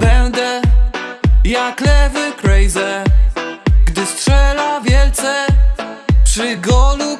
Będę jak lewy crazy Gdy strzela wielce Przy golu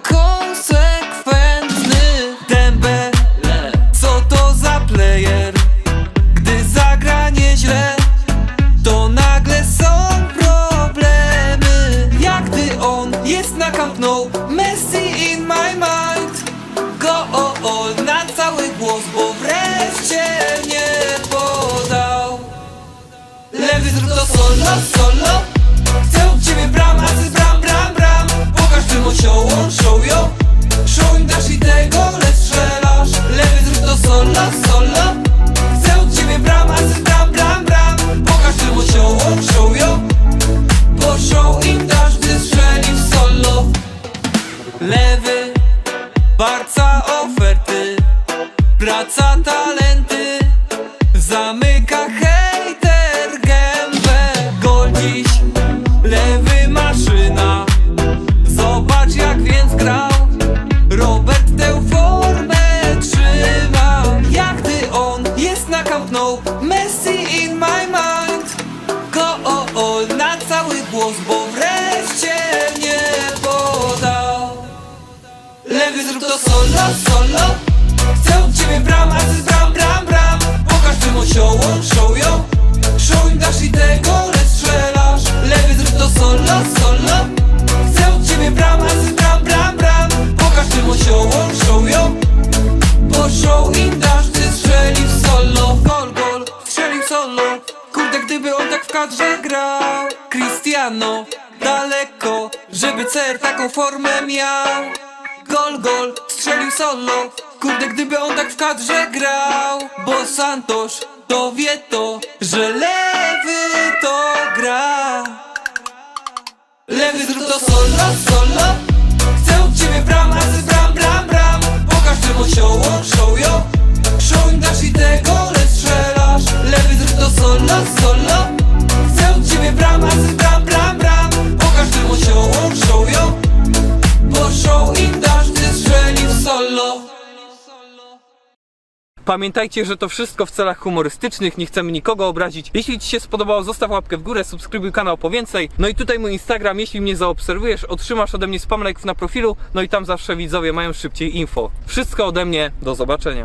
Lewy, barca oferty Praca talenty Zamyka hejter gębę. Gol dziś, lewy maszyna Zobacz jak więc grał. Robert tę formę trzyma Jak gdy on jest na Camp Nou? Messi in my mind. Go all na cały głos Bo to solo, solo. Chcę od ciebie bram, a ty bram, bram, bram. Pokaż tym osiołom, show yo Show im dasz i tego, strzelasz. Lewy zrób to solo, solo. Chcę od ciebie bram, a ty bram, bram, bram. Pokaż tym osiołom, show yo Bo show im dasz, gdy strzeli w solo. Gol, gol, strzelił solo. Kurde, gdyby on tak w kadrze grał. Cristiano, daleko Żeby CR taką formę miał Gol, gol, strzelił solo. Kurde, gdyby on tak w kadrze grał. Bo Santos to wie to, że lewy to gra. Lewy zrób to solo, solo. Chcę od ciebie bram, bram, bram, Pamiętajcie, że to wszystko w celach humorystycznych, nie chcemy nikogo obrazić. Jeśli Ci się spodobało, zostaw łapkę w górę, subskrybuj kanał po więcej. No i tutaj mój Instagram, jeśli mnie zaobserwujesz, otrzymasz ode mnie spam like'ów na profilu, no i tam zawsze widzowie mają szybciej info. Wszystko ode mnie, do zobaczenia.